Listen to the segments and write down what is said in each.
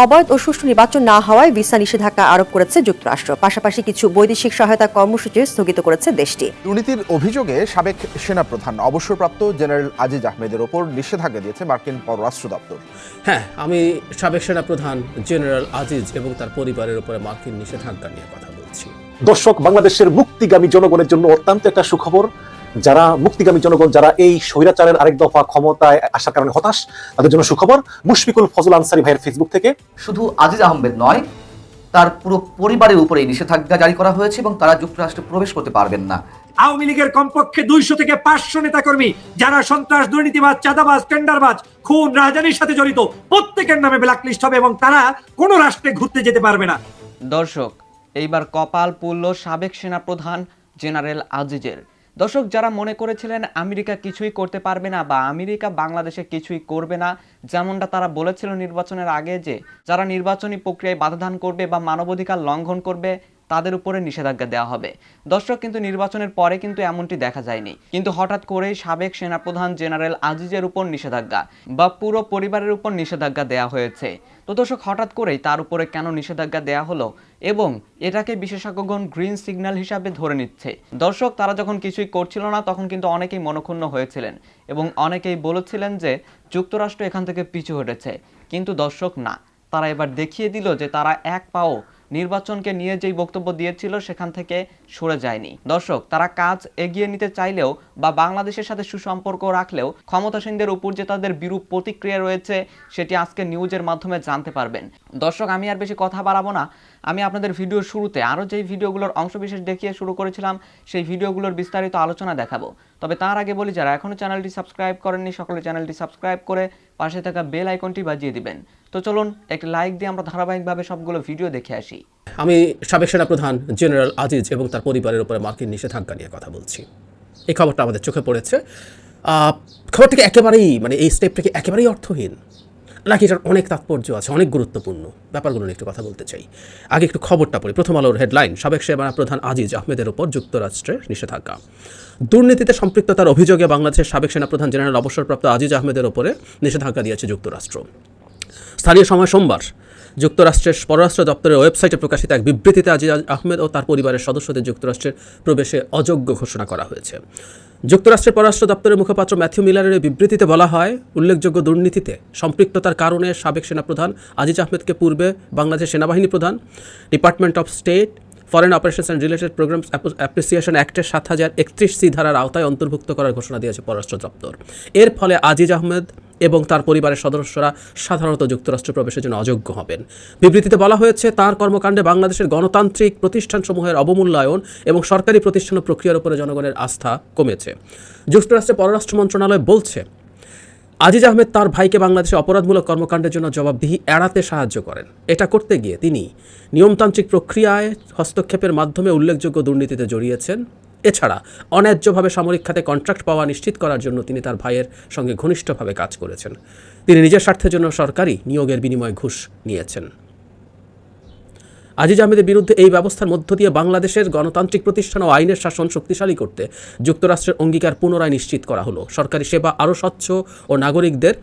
অবাধ ও সুষ্ঠু নির্বাচন না হওয়ায় ভিসা নিষেধাজ্ঞা আরোপ করেছে যুক্তরাষ্ট্র। পাশাপাশি কিছু বৈদেশিক সহায়তা কর্মসূচি স্থগিত করেছে দেশটি। দুর্নীতির অভিযোগে সাবেক সেনাপ্রধান অবসরপ্রাপ্ত জেনারেল আজিজ আহমেদের ওপর নিষেধাজ্ঞা দিয়েছে মার্কিন পররাষ্ট্র দপ্তর। হ্যাঁ আমি সাবেক সেনাপ্রধান জেনারেল আজিজ এবং তার পরিবারের উপরে মার্কিন নিষেধাজ্ঞা নিয়ে কথা বলছি। দর্শক বাংলাদেশের মুক্তিগামী জনগণের জন্য অত্যন্ত একটা সুখবর। যারা মুক্তিগামী জনগণ যারা এই স্বৈরাচারের আরেক দফা ক্ষমতায় আসার কারণে হতাশ তাদের জন্য সুখবর মুশফিকুল ফজল আনসারি ভাইয়ের ফেসবুক থেকে। শুধু আজিজ আহমেদ নয় তার পুরো পরিবারের উপরে এই নিষেধাজ্ঞা জারি করা হয়েছে এবং তারা যুক্তরাষ্ট্রে প্রবেশ করতে পারবেন না। আওয়ামী লীগের কমপক্ষে দুইশো থেকে পাঁচশো নেতাকর্মী যারা সন্ত্রাস দুর্নীতিবাজ চাঁদাবাজ টেন্ডারবাজ খুন রাজধানীর সাথে জড়িত প্রত্যেকের নামে ব্ল্যাকলিস্ট হবে এবং তারা কোনো রাষ্ট্রে ঘুরতে যেতে পারবে না। দর্শক এইবার কপাল পুল্ল সাবেক সেনাপ্রধান জেনারেল আজিজের। দর্শক, যারা মনে করেছিলেন আমেরিকা কিছুই করতে পারবে না বা আমেরিকা বাংলাদেশে কিছুই করবে না, যেমনটা তারা বলেছিল নির্বাচনের আগে যে, যারা নির্বাচনী প্রক্রিয়ায় বাধাদান করবে বা মানবাধিকার লঙ্ঘন করবে তাদের উপরে নিষেধাজ্ঞা দেওয়া হবে। দর্শক কিন্তু নির্বাচনের পরে কিন্তু এমনটি দেখা যায়নি। কিন্তু হঠাৎ করেই সাবেক সেনাপ্রধান জেনারেল আজিজের উপর নিষেধাজ্ঞা বা পুরো পরিবারের উপর নিষেধাজ্ঞা দেওয়া হয়েছে। তো দর্শক, হঠাৎ করেই তার উপরে কেন নিষেধাজ্ঞা দেওয়া হলো এবং এটাকে বিশেষজ্ঞগণ গ্রিন সিগন্যাল হিসাবে ধরে নিচ্ছে? দর্শক, তারা যখন কিছুই করছিল না, তখন কিন্তু অনেকেই মনক্ষুণ্ণ হয়েছিলেন এবং অনেকেই বলেছিলেন যে যুক্তরাষ্ট্র এখান থেকে পিছু হটেছে। কিন্তু দর্শক, না। তারা এবার দেখিয়ে দিল যে তারা এক পাও নির্বাচনকে নিয়ে যেই বক্তব্য দিয়েছিল সেখান থেকে সরে যায়নি। দর্শক, তারা কাজ এগিয়ে নিতে চাইলেও বা বাংলাদেশের সাথে সুসম্পর্ক রাখলেও ক্ষমতাসীনদের উপর যে তাদের বিরূপ প্রতিক্রিয়া রয়েছে, সেটি আজকে নিউজের মাধ্যমে জানতে পারবেন। দর্শক, আমি আর বেশি কথা বাড়াবো না। আমি আপনাদের ভিডিওর শুরুতে আরও যেই ভিডিওগুলোর অংশবিশেষ দেখিয়ে শুরু করেছিলাম, সেই ভিডিওগুলোর বিস্তারিত আলোচনা দেখাবো। তবে তার আগে বলি, যারা এখনও চ্যানেলটি সাবস্ক্রাইব করেননি, সকলে চ্যানেলটি সাবস্ক্রাইব করে পাশে থাকা বেল আইকনটি বাজিয়ে দিবেন। তো চলুন, একটি লাইক দিয়ে আমরা ধারাবাহিকভাবে সবগুলো ভিডিও দেখে আসি। আমি সাবেক সেনা প্রধান জেনারেল আজিজ এবং তার পরিবারের উপরে মার্কিন নিষেধাজ্ঞা নিয়ে কথা বলছি। এই খবরটা আমাদের চোখে পড়েছে। খবরটিকে একেবারেই মানে এই স্টেপটাকে একেবারেই অর্থহীন। নাকি এটার অনেক তাৎপর্য আছে, অনেক গুরুত্বপূর্ণ। ব্যাপারগুলো নিয়ে একটু কথা বলতে চাই। আগে একটু খবরটা পড়ি। প্রথম আলোর হেডলাইন, সাবেক সেনা প্রধান আজিজ আহমেদের ওপর যুক্তরাষ্ট্রে নিষেধাজ্ঞা। দুর্নীতিতে সম্পৃক্ততার অভিযোগে বাংলাদেশের সাবেক সেনাপ্রধান জেনারেল অবসরপ্রাপ্ত আজিজ আহমেদের ওপরে নিষেধাজ্ঞা দিয়েছে যুক্তরাষ্ট্র। স্থানীয় সময় সোমবার যুক্তরাষ্ট্রের পররাষ্ট্র দপ্তরের ওয়েবসাইটে প্রকাশিত এক বিবৃতিতে আজিজ আহমেদ ও তার পরিবারের সদস্যদের যুক্তরাষ্ট্রের প্রবেশে অযোগ্য ঘোষণা করা হয়েছে। যুক্তরাষ্ট্রের পররাষ্ট্র দপ্তরের মুখপাত্র ম্যাথিউ মিলারের বিবৃতিতে বলা হয়, উল্লেখযোগ্য দুর্নীতিতে সম্পৃক্ততার কারণে সাবেক সেনাপ্রধান আজিজ আহমেদকে পূর্বে বাংলাদেশ সেনাবাহিনী প্রধান, department of state foreign operations and related programs appreciation অ্যাক্টের সাত হাজার একত্রিশ সি ধারার আওতায় অন্তর্ভুক্ত করার ঘোষণা দিয়েছে পররাষ্ট্র দপ্তর। এর ফলে আজিজ আহমেদ এবং তার পরিবারের সদস্যরা সাধারণত যুক্তরাষ্ট্র প্রবেশের জন্য অযোগ্য হবেন। বিবৃতিতে বলা হয়েছে, তার কর্মকাণ্ডে বাংলাদেশের গণতান্ত্রিক প্রতিষ্ঠানসমূহের অবমূল্যায়ন এবং সরকারি প্রতিষ্ঠান প্রক্রিয়ার উপরে জনগণের আস্থা কমেছে। যুক্তরাষ্ট্রের পররাষ্ট্র মন্ত্রণালয় বলছে আজিজ আহমেদ তার ভাইকে বাংলাদেশে অপরাধমূলক কর্মকাণ্ডের জন্য জবাবদিহি এড়াতে সাহায্য করেন। এটা করতে গিয়ে তিনি নিয়মতান্ত্রিক প্রক্রিয়ায় হস্তক্ষেপের মাধ্যমে উল্লেখযোগ্য দুর্নীতিতে জড়িয়েছেন। এছাড়া অন্যায্যভাবে সামরিক খাতে কন্ট্রাক্ট পাওয়া নিশ্চিত করার জন্য তিনি তার ভাইয়ের সঙ্গে ঘনিষ্ঠভাবে কাজ করেছেন। তিনি নিজের স্বার্থের জন্য সরকারি নিয়োগের বিনিময়ে ঘুষ নিয়েছেন। আজিজ আহমেদের বিরুদ্ধে এই ব্যবস্থার মধ্য দিয়ে বাংলাদেশের গণতান্ত্রিক প্রতিষ্ঠান ও আইনের শাসন শক্তিশালী করতে যুক্তরাষ্ট্রের অঙ্গীকার পুনরায় নিশ্চিত করা হলো। সরকারি সেবা আরও স্বচ্ছ ও নাগরিকদের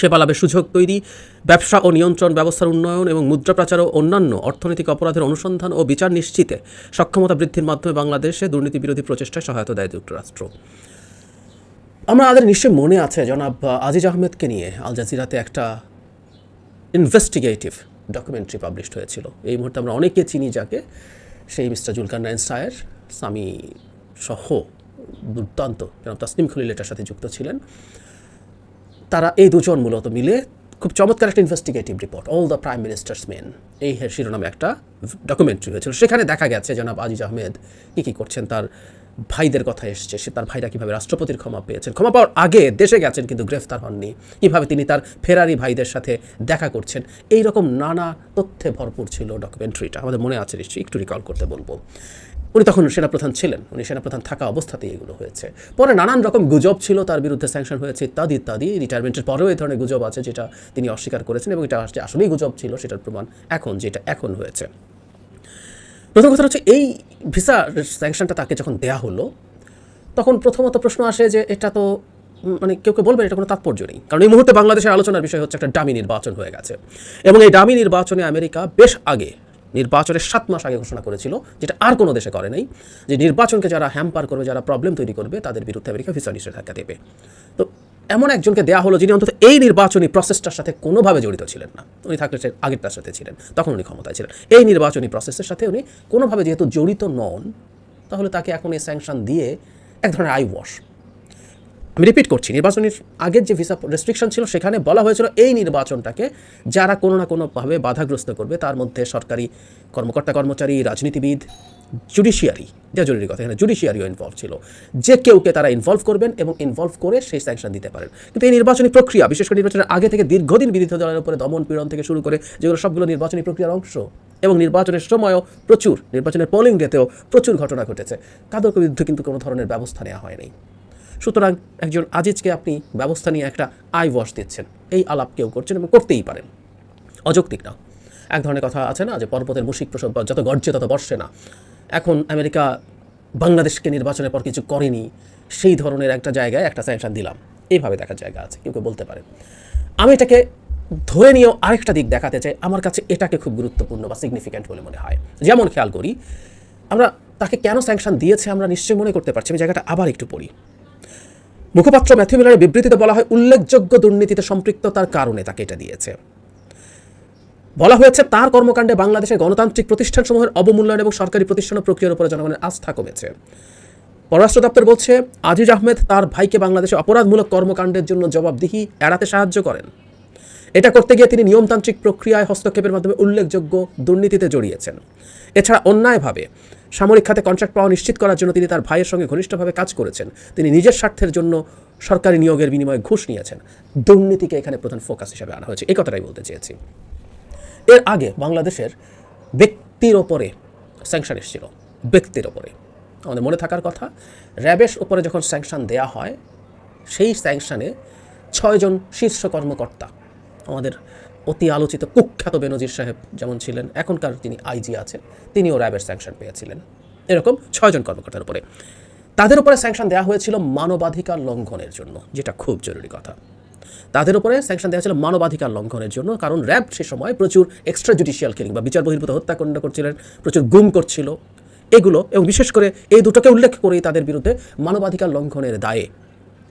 সেবা লাভের সুযোগ তৈরি, ব্যবসা ও নিয়ন্ত্রণ ব্যবস্থার উন্নয়ন এবং মুদ্রা পাচার ও অন্যান্য অর্থনৈতিক অপরাধের অনুসন্ধান ও বিচার নিশ্চিতে সক্ষমতা বৃদ্ধির মাধ্যমে বাংলাদেশে দুর্নীতি বিরোধী প্রচেষ্টায় সহায়তা দেয় যুক্তরাষ্ট্র। আমরা আমাদের নিশ্চয় মনে আছে জনাব আজিজ আহমেদকে নিয়ে আল জাজিরাতে একটা ইনভেস্টিগেটিভ ডকুমেন্টারি পাবলিশড হয়েছিল। এই মুহূর্তে আমরা অনেকে চিনি যাকে, সেই মিস্টার জুলকার নাইন সায়ের, স্বামী সহ দুর্দান্ত জনাব তাসনিম খলিল এটার সাথে যুক্ত ছিলেন। তারা এই দুজন মূলত মিলে খুব চমৎকার একটা investigative report all the prime minister's men এই শিরোনামে একটা ডকুমেন্টারি হয়েছিল। সেখানে দেখা গেছে জনাব আজিজ আহমেদ কী কী করছেন, তার ভাইদের কথা এসছে, সে তার ভাইরা কীভাবে রাষ্ট্রপতির ক্ষমা পেয়েছেন? ক্ষমা পাওয়ার আগে দেশে গেছেন কিন্তু গ্রেফতার হননি। কীভাবে তিনি তার ফেরারি ভাইদের সাথে দেখা করছেন? এই রকম নানা তথ্যে ভরপুর ছিল ডকুমেন্টারিটা আমাদের মনে আছে নিশ্চয়ই, একটু রিকল করতে বলব। উনি তখন সেনাপ্রধান ছিলেন, উনি সেনাপ্রধান থাকা অবস্থাতেই এগুলো হয়েছে। পরে নানান রকম গুজব ছিল, তার বিরুদ্ধে স্যাংশন হয়েছে, ইত্যাদি ইত্যাদি। রিটায়ারমেন্টের পরেও এই ধরনের গুজব আছে, যেটা তিনি অস্বীকার করেছেন এবং এটা আসলেই গুজব ছিল, সেটার প্রমাণ এখন, যেটা এখন হয়েছে। প্রথম কথা হচ্ছে এই ভিসা স্যাংশনটা তাকে যখন দেয়া হলো, তখন প্রথমত প্রশ্ন আসে যে এটা তো মানে কেউ কেউ বলবেন এটা কোনো তাৎপর্য নেই। কারণ এই মুহূর্তে বাংলাদেশের আলোচনার বিষয় হচ্ছে একটা ডামি নির্বাচন হয়ে গেছে। এবং এই ডামি নির্বাচনে আমেরিকা বেশ আগে, নির্বাচনের সাত মাস আগে ঘোষণা করেছিল, যেটা আর কোনো দেশে করে নাই, যে নির্বাচনকে যারা হ্যাম্পার করবে, যারা প্রবলেম তৈরি করবে, তাদের বিরুদ্ধে আমেরিকা ভিসা নিষেধাজ্ঞা দেবে। তো এমন একজনকে দেয়া হলো যিনি অন্তত এই নির্বাচনী প্রসেসটার সাথে কোনোভাবে জড়িত ছিলেন না। উনি থাকলে সে আগের তার সাথে ছিলেন, তখন উনি ক্ষমতায় ছিলেন। এই নির্বাচনী প্রসেসের সাথে উনি কোনোভাবে যেহেতু জড়িত নন, তাহলে তাকে এখন এই স্যাংশন দিয়ে এক ধরনের আই ওয়াশ আমি রিপিট করছি, নির্বাচনের আগের যে ভিসা রেস্ট্রিকশন ছিল, সেখানে বলা হয়েছিল এই নির্বাচনটাকে যারা কোনো না কোনোভাবে বাধাগ্রস্ত করবে, তার মধ্যে সরকারি কর্মকর্তা কর্মচারী রাজনীতিবিদ জুডিশিয়ারি যা জরুরি কথা, এখানে জুডিশিয়ারিও ইনভলভ ছিল। যে কেউকে তারা ইনভলভ করবেন এবং ইনভলভ করে সেই স্যাংশন দিতে পারেন। কিন্তু এই নির্বাচনী প্রক্রিয়া, বিশেষ করে নির্বাচনের আগে থেকে দীর্ঘদিন বিরোধী দলের উপরে দমন পীড়ন থেকে শুরু করে যেগুলো সবগুলো নির্বাচনী প্রক্রিয়ার অংশ, এবং নির্বাচনের সময়ও প্রচুর, নির্বাচনের পোলিং ডেতেও প্রচুর ঘটনা ঘটেছে। কাদের বিরুদ্ধে কিন্তু কোনো ধরনের ব্যবস্থা নেওয়া হয়নি সুতরাং একজন আজিজকে আপনি ব্যবস্থা নিয়ে একটা আই ওয়াশ দিচ্ছেন। এই আলাপ কেউ করছেন এবং করতেই পারেন। অযৌক্তিক না। এক ধরনের কথা আছে না, যে পর্বতের মুশিক প্রসব যত গর্জে তত বর্ষে না। এখন আমেরিকা বাংলাদেশকে নির্বাচনের পর কিছু করেনি, সেই ধরনের একটা জায়গায় একটা স্যাংশন দিলাম। এইভাবে দেখার জায়গা আছে, কেউ কেউ বলতে পারে। আমি এটাকে ধরে নিয়েও আরেকটা দিক দেখাতে চাই। আমার কাছে এটাকে খুব গুরুত্বপূর্ণ বা সিগনিফিক্যান্ট বলে মনে হয়। যেমন খেয়াল করি, আমরা তাকে কেন স্যাংশন দিয়েছে আমরা নিশ্চয়ই মনে করতে পারছি। আমি জায়গাটা আবার একটু পড়ি। মুখপাত্র ম্যাথিউ মিলারের বিবৃতিতে বলা হয়, উল্লেখযোগ্য দুর্নীতিতে সম্পৃক্ততার কারণে তাকে এটা দিয়েছে। বলা হয়েছে, তার কর্মকাণ্ডে বাংলাদেশের গণতান্ত্রিক প্রতিষ্ঠানসমূহের অবমূল্যায়ন এবং সরকারি প্রতিষ্ঠান প্রক্রিয়ার উপরে জনগণের আস্থা কমেছে। পররাষ্ট্র দপ্তর বলছে, আজিজ আহমেদ তার ভাইকে বাংলাদেশে অপরাধমূলক কর্মকাণ্ডের জন্য জবাবদিহি এড়াতে সাহায্য করেন। এটা করতে গিয়ে তিনি নিয়মতান্ত্রিক প্রক্রিয়ায় হস্তক্ষেপের মাধ্যমে উল্লেখযোগ্য দুর্নীতিতে জড়িয়েছেন। এছাড়া অন্যায়ভাবে সামরিক খাতে কন্ট্রাক্ট পাওয়া নিশ্চিত করার জন্য তিনি তার ভাইয়ের সঙ্গে ঘনিষ্ঠভাবে কাজ করেছেন। তিনি নিজের স্বার্থের জন্য সরকারি নিয়োগের বিনিময়ে ঘুষ নিয়েছেন। দুর্নীতিকে এখানে প্রধান ফোকাস হিসেবে আনা হয়েছে। এই কথাটাই বলতে চেয়েছি। এর আগে বাংলাদেশের ব্যক্তির ওপরে স্যাংশন এসেছিল, ব্যক্তির ওপরে। আমাদের মনে থাকার কথা, র্যাবের ওপরে যখন স্যাংশন দেয়া হয়, সেই স্যাংশনে ছয়জন শীর্ষ কর্মকর্তা, আমাদের অতি আলোচিত কুখ্যাত বেনজির সাহেব যেমন ছিলেন, এখনকার তিনি আইজি আছেন, তিনিও র্যাবের স্যাংশন পেয়েছিলেন। এরকম ছয়জন কর্মকর্তার উপরে। তাদের উপরে স্যাংশন দেওয়া হয়েছিল মানবাধিকার লঙ্ঘনের জন্য, যেটা খুব জরুরি কথা। তাদের উপরে স্যাংশন দেওয়া ছিল মানবাধিকার লঙ্ঘনের জন্য, কারণ র্যাব সে সময় প্রচুর এক্সট্রা জুডিশিয়াল কিলিং বা বিচার বহির্ভূত হত্যাকাণ্ড করছিলেন, প্রচুর গুম করছিল। এগুলো এবং বিশেষ করে এই দুটোকে উল্লেখ করেই তাদের বিরুদ্ধে মানবাধিকার লঙ্ঘনের দায়ে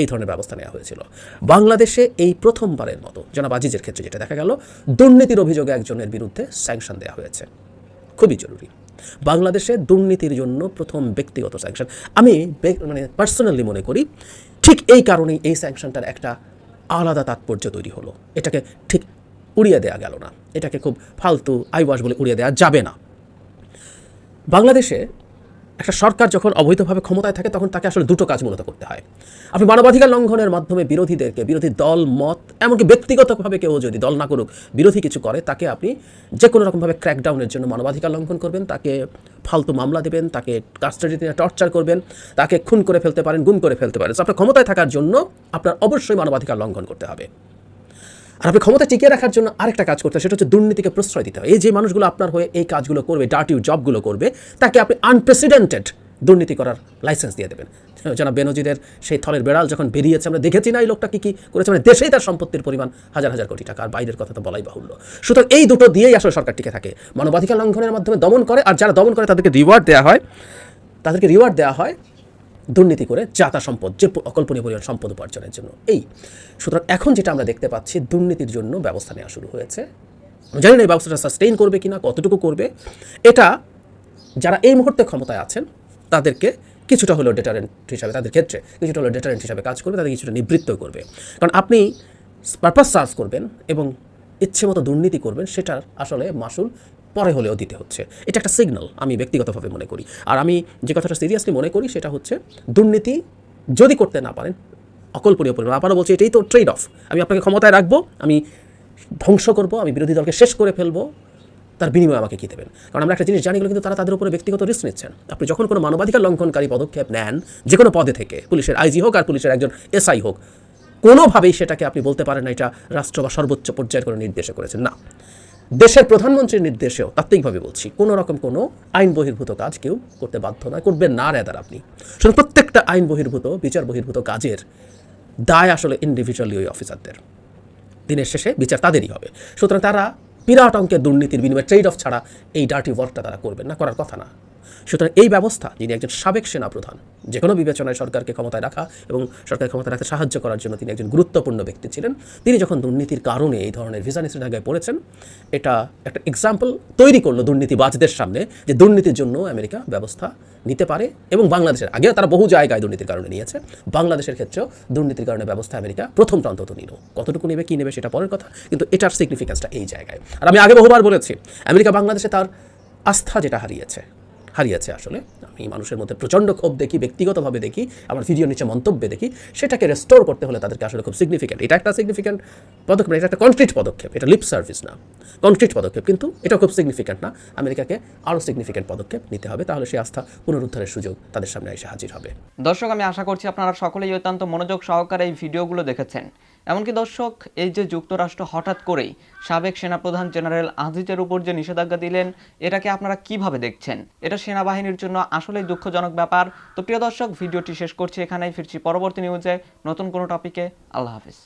এই ধরনের ব্যবস্থা নেওয়া হয়েছিল। বাংলাদেশে এই প্রথমবারের মতো, জনাব আজিজের ক্ষেত্রে যেটা দেখা গেল, দুর্নীতির অভিযোগে একজনের বিরুদ্ধে স্যাংশন দেওয়া হয়েছে। খুবই জরুরি। বাংলাদেশে দুর্নীতির জন্য প্রথম ব্যক্তিগত স্যাংশন আমি মানে পার্সোনালি মনে করি, ঠিক এই কারণেই এই স্যাংশনটার একটা আলাদা তাৎপর্য তৈরি হলো। এটাকে ঠিক উড়িয়ে দেওয়া গেল না। এটাকে খুব ফালতু আইওয়াশ বলে উড়িয়ে দেওয়া যাবে না। বাংলাদেশে একটা সরকার যখন অবৈধভাবে ক্ষমতায় থাকে, তখন তাকে আসলে দুটো কাজ মূলত করতে হয়। আপনি মানবাধিকার লঙ্ঘনের মাধ্যমে বিরোধীদেরকে, বিরোধী দল, মত, এমনকি ব্যক্তিগতভাবে কেউ যদি দল না করুক, বিরোধী কিছু করে, তাকে আপনি যে কোনো রকমভাবে ক্র্যাকডাউনের জন্য মানবাধিকার লঙ্ঘন করবেন, তাকে ফালতু মামলা দেবেন, তাকে কাস্টাডিতে টর্চার করবেন, তাকে খুন করে ফেলতে পারেন, গুম করে ফেলতে পারেন। আপনার ক্ষমতায় থাকার জন্য আপনার অবশ্যই মানবাধিকার লঙ্ঘন করতে হবে। আর আপনি ক্ষমতা টিকিয়ে রাখার জন্য আরেকটা কাজ করতে সেটা হচ্ছে দুর্নীতিকে প্রশ্রয় দিতে হয়। এই যে মানুষগুলো আপনার হয়ে এই কাজগুলো করবে ডার্টি জবগুলো করবে, তাকে আপনি আনপ্রেসিডেন্টেড দুর্নীতি করার লাইসেন্স দিয়ে দেবেন। জানা বেনজিদের সেই থলের বেড়াল যখন বেরিয়েছে, আমরা দেখেছি না এই লোকটা কী কী করেছে মানে দেশেই তার সম্পত্তির পরিমাণ হাজার হাজার কোটি টাকা, আর বাইরের কথা তো বলাই বাহুল্য। সুতরাং এই দুটো দিয়েই আসলে সরকার টিকে থাকে। মানবাধিকার লঙ্ঘনের মাধ্যমে দমন করে, আর যারা দমন করে তাদেরকে রিওয়ার্ড দেওয়া হয়। তাদেরকে রিওয়ার্ড দেওয়া হয় দুর্নীতি করে জাতা সম্পদ, যে অকল্পনীয় পরিমাণ সম্পদ উপার্জনের জন্য। এই, সুতরাং এখন যেটা আমরা দেখতে পাচ্ছি, দুর্নীতির জন্য ব্যবস্থা নেওয়া শুরু হয়েছে। আমি জানি না এই ব্যবস্থাটা সাস্টেইন করবে কিনা, কতটুকু করবে। এটা যারা এই মুহূর্তে ক্ষমতায় আছেন, তাদেরকে কিছুটা হলেও ডেটারেন্ট হিসাবে, তাদের ক্ষেত্রে কিছুটা হলেও ডেটারেন্ট হিসাবে কাজ করবে, তাদের কিছুটা নিবৃত্ত করবে। কারণ আপনি পারপাস সার্ভ করবেন এবং ইচ্ছে মতো দুর্নীতি করবেন, সেটার আসলে মাসুল পরে হলেও দিতে হচ্ছে। এটা একটা সিগন্যাল আমি ব্যক্তিগতভাবে মনে করি। আর আমি যে কথাটা সিরিয়াসলি মনে করি সেটা হচ্ছে, দুর্নীতি যদি করতে না পারেন, অকল্পনীয় পরিমাণ আবারও বলছি, এটাই তো ট্রেড অফ আমি আপনাকে ক্ষমতায় রাখব, আমি ধ্বংস করব, আমি বিরোধী দলকে শেষ করে ফেলব, তার বিনিময়ে আমাকে কী দেবেন? কারণ আমরা একটা জিনিস জানি কিন্তু তারা তাদের উপরে ব্যক্তিগত রিস্ক নিচ্ছেন। আপনি যখন কোনো মানবাধিকার লঙ্ঘনকারী পদক্ষেপ নেন যে কোনো পদে থেকে, পুলিশের আইজি হোক আর পুলিশের একজন এসআই হোক, কোনোভাবেই সেটাকে আপনি বলতে পারেন না, এটা রাষ্ট্র বা সর্বোচ্চ পর্যায়ের কোনো নির্দেশে করেছেন। না। দেশের প্রধানমন্ত্রীর নির্দেশেও তাত্ত্বিকভাবে বলছি, কোনো রকম কোনো আইন বহির্ভূত কাজ কেউ করতে বাধ্য নয়, করবেন না রেদার আপনি। সুতরাং প্রত্যেকটা আইন বহির্ভূত, বিচার বহির্ভূত কাজের দায় আসলে ইন্ডিভিজুয়ালি ওই অফিসারদের দিনের শেষে বিচার তাদেরই হবে। সুতরাং তারা বিরাট অঙ্কের দুর্নীতির বিনিময়ে ট্রেড অফ ছাড়া এই ডার্টি ওয়ার্কটা তারা করবেন না, করার কথা না। সুতরাং এই ব্যবস্থা যিনি একজন সাবেক সেনাপ্রধান যে কোনো বিবেচনায় সরকারকে ক্ষমতায় রাখা এবং সরকার ক্ষমতায় রাখতে সাহায্য করার জন্য তিনি একজন গুরুত্বপূর্ণ ব্যক্তি ছিলেন, তিনি যখন দুর্নীতির কারণে এই ধরনের ভিসা নিষেধাজ্ঞায় পড়েছেন, এটা একটা এক্সাম্পল তৈরি করল দুর্নীতিবাজদের সামনে যে দুর্নীতির জন্য আমেরিকা ব্যবস্থা নিতে পারে এবং বাংলাদেশের, আগেও তারা বহু জায়গায় দুর্নীতির কারণে নিয়েছে, বাংলাদেশের ক্ষেত্রেও দুর্নীতির কারণে ব্যবস্থা আমেরিকা প্রথমটা অন্তত নিল। কতটুকু নেবে, কী নেবে সেটা পরের কথা, কিন্তু এটার সিগনিফিক্যান্সটা এই জায়গায়। আর আমি আগে বহুবার বলেছি, আমেরিকা বাংলাদেশে তার আস্থা যেটা হারিয়েছে হারিয়েছে আসলে। আমি মানুষের মধ্যে প্রচণ্ড ক্ষোভ দেখি, ব্যক্তিগতভাবে দেখি, আমার ভিডিও নিচে মন্তব্যে দেখি, সেটাকে রেস্টোর করতে হলে তাদেরকে আসলে খুব সিগনিফিক্যান্ট এটা একটা সিগনিফিক্যান্ট পদক্ষেপ এটা একটা কনক্রিট পদক্ষেপ, এটা লিপ সার্ভিস না কনক্রিট পদক্ষেপ, কিন্তু এটা খুব সিগনিফিক্যান্ট না, আমেরিকাকে আরও সিগনিফিক্যান্ট পদক্ষেপ নিতে হবে, তাহলে সেই আস্থা পুনরুদ্ধারের সুযোগ তাদের সামনে এসে হাজির হবে। দর্শক, আমি আশা করছি আপনারা সকলেই অত্যন্ত মনোযোগ সহকারে এই ভিডিওগুলো দেখেছেন। এমনকি দর্শক, এই যে যুক্তরাষ্ট্র হঠাৎ করেই সাবেক সেনাপ্রধান জেনারেল আজিজের উপর যে নিষেধাজ্ঞা দিলেন, এটাকে আপনারা কীভাবে দেখছেন? এটা সেনাবাহিনীর জন্য আসলেই দুঃখজনক ব্যাপার। তো প্রিয় দর্শক, ভিডিওটি শেষ করছি এখানেই, ফিরছি পরবর্তী নিউজে নতুন কোনো টপিকে আল্লাহ হাফিজ।